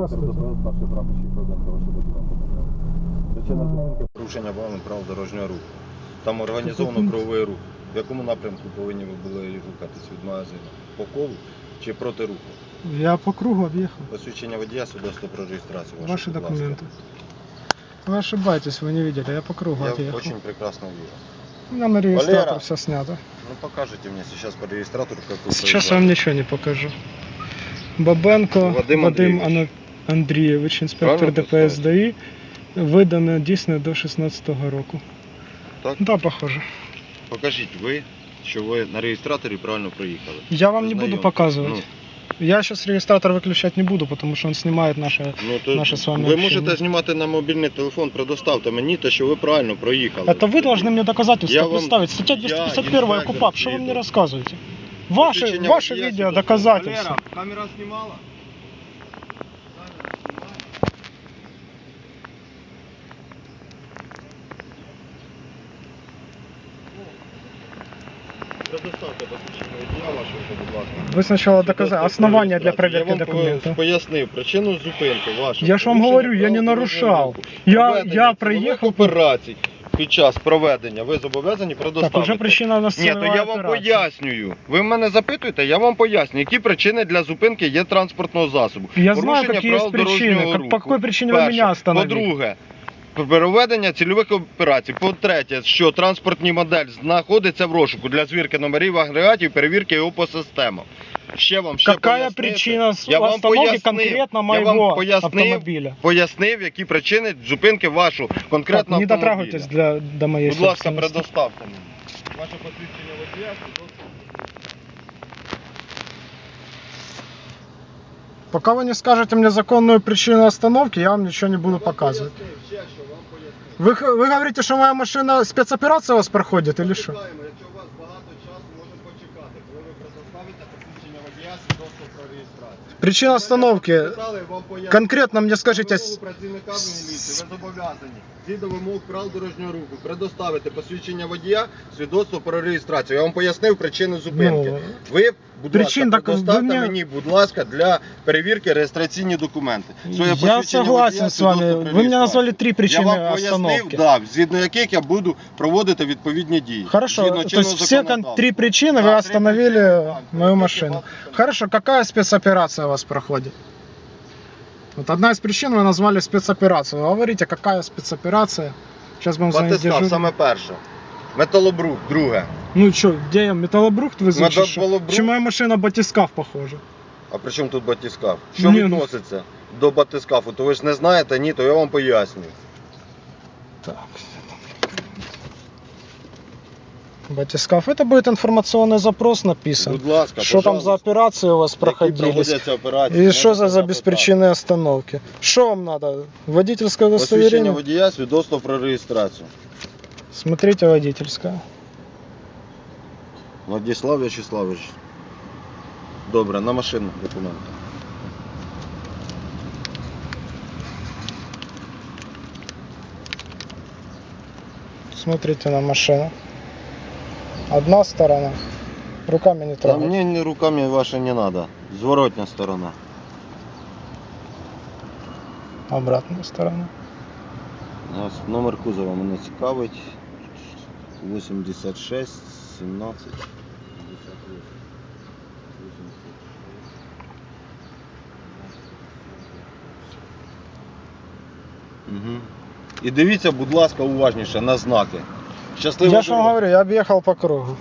Здравствуйте. ДПС, старший прапорщик Руденко, ваше документи. Причина А. зупинки порушення правил правил дорожнього руху. Там організовано крововий рух. В якому напрямку повинні ви були рухатись від магазину? По колу чи проти руху? Я по кругу объехал. Посвідчення водія, свідоцтво про реєстрацію. ваше, Ваши будь ласка. документы. Вы ошибаетесь, вы не видели, я по кругу Я отъехал. очень прекрасно вижу. У меня на регистратор Валера. все снято. Ну покажите мне сейчас по регистратору, как вы Сейчас я проезжали. вам ничего не покажу. Бабенко Вадим Вадим, Андрійович. Ано- Андрійович, інспектор Правильно ДПС ДАІ, видане дійсно до 16-го року. Так? Да, похоже. Покажіть ви, що ви на реєстраторі правильно проїхали. Я вам не буду Знайомі. показывать. Ну, Я сейчас регистратор выключать не буду, потому что он снимает наше... ну, то Наше з вами ви общення. можете знімати на мобільний телефон, предоставте мені те, що ви правильно проїхали. Это вы должны мне доказательства Я вам- представить. Статья я 251 инспектор КУПАП, что вы мне приеду. рассказываете? Ваши, Посвідчення ваши водія, видео свідоцтво. доказательства. Валера, камера знімала? Предоставте посвідчення водія вашого, будь ласка. Вы сначала доказали основания для Я проверки вам документов. пояснив причину зупинки вашу. Я ж вам говорю, я не нарушав. Я, я проехал... операцій під час проведення. Ви зобов'язані Так, предоставити. уже причина у нас Ні, то целевая я вам операция. пояснюю. Ви мене запитуєте, я вам поясню, які причини для зупинки є транспортного засобу. Я знаю, Порушення какие есть правил причины. дорожнього Как, по руху. какой причине вы Перше. меня остановили? По-друге, проведення цільових операцій. По-третє, що транспортні модель знаходиться в розшуку для звірки номерів агрегатів, перевірки його по системам. Ще вам ще Какая пояснити? причина Я вам пояснив. конкретно Я моего вам пояснив, автомобиля? пояснив, які причини зупинки Так, конкретно не автомобіля. дотрагивайтесь для, до моей Будь ласка, собственности. предоставте мені. Ваше посвідчення водія, свідоцтво. Пока вы не скажете мне законную причину остановки, я вам ничего не буду показывать. Пояснив, ще що вам пояснив. Вы, х- вы говорите, что моя машина спецоперация у вас проходит или что? Причина остановки. Детали вам поясню. Конкретно мне скажите, Вимогу с- працівника міліції, ви зобов'язані згідно вимог правил дорожнього руху предоставити посвідчення водія, свідоцтво про реєстрацію. Я вам пояснив причину зупинки. Ну, Ви, будь причин ласка, так ви предоставте мені- мені, будь ласка, для перевірки реєстраційні документи. Своє я посвідчення согласен водія, с вами. свідоцтво про Вы мне реєстрацію. назвали три причины Я вам пояснив, остановки. да, згідно яких я буду проводити відповідні дії. Хорошо, Згідно то чинного есть все кон- законодавства. три причины Да, вы три остановили мою машину. Хорошо, какая спецоперация у вас проходит? Вот одна из причин вы назвали спецоперацию. Говорите, какая спецоперация? Сейчас будем звонить Батискав, дежурному. саме перше. Металобрух, друге. Ну что, где я, металлобрухт везу? чи що? Чи моя машина батискаф похожа? А при чому тут батискаф? Що Ні, ну- відноситься до батискафу? То ви ж не знаєте, ні, то я вам пояснюю. Так. Батискаф. Это будет информационный запрос написан. Будь ласка, Что там за пожалуйста. операции у вас Які проходились? проводяться операції? И что за, за Можете беспричинные остановки? Что вам надо? Водительское запитати. Посвідчення удостоверение? водія, свідоцтво про реєстрацію. Смотрите водительское. Владислав Вячеславович. Добре, на машину документи. Смотрите на машину. Одна сторона. Руками не Та трогайте. мені ні руками ваші не треба. Зворотня сторона. Обратная сторона. Ось Номер кузова мене цікавить. 86 17 58. Угу. І дивіться, будь ласка, уважніше на знаки. Щасливо. Я же вам говорю, я объехал по кругу.